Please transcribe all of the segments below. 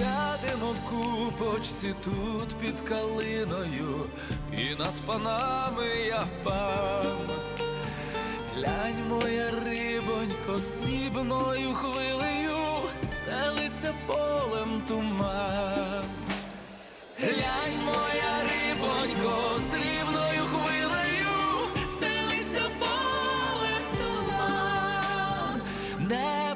Сядемо в купочці тут під калиною, і над панами я пан. Глянь, моя рибонько, снібною хвилею стелиться полем туман.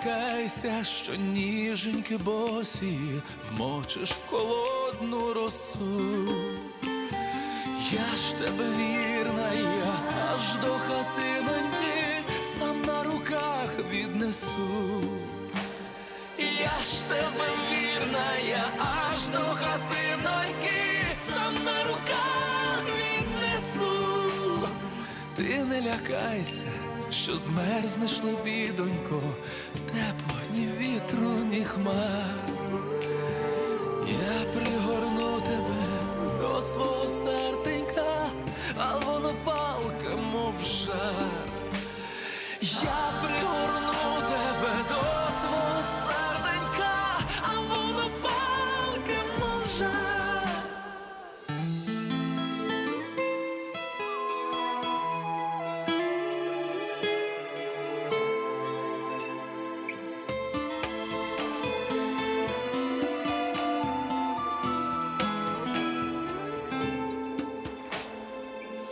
лякайся, що ніженьки босі вмочиш в холодну росу. Я ж тебе вірна, я аж до хатиноньки сам на руках віднесу. Я ж тебе вірна, я аж до хатиноньки сам на руках віднесу. Ти не лякайся, що змерзнеш лебідонько, тепло ні вітру, ні хмар. Я пригорну тебе до свого серденька, а воно палка, мов жар. Я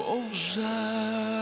мов жар.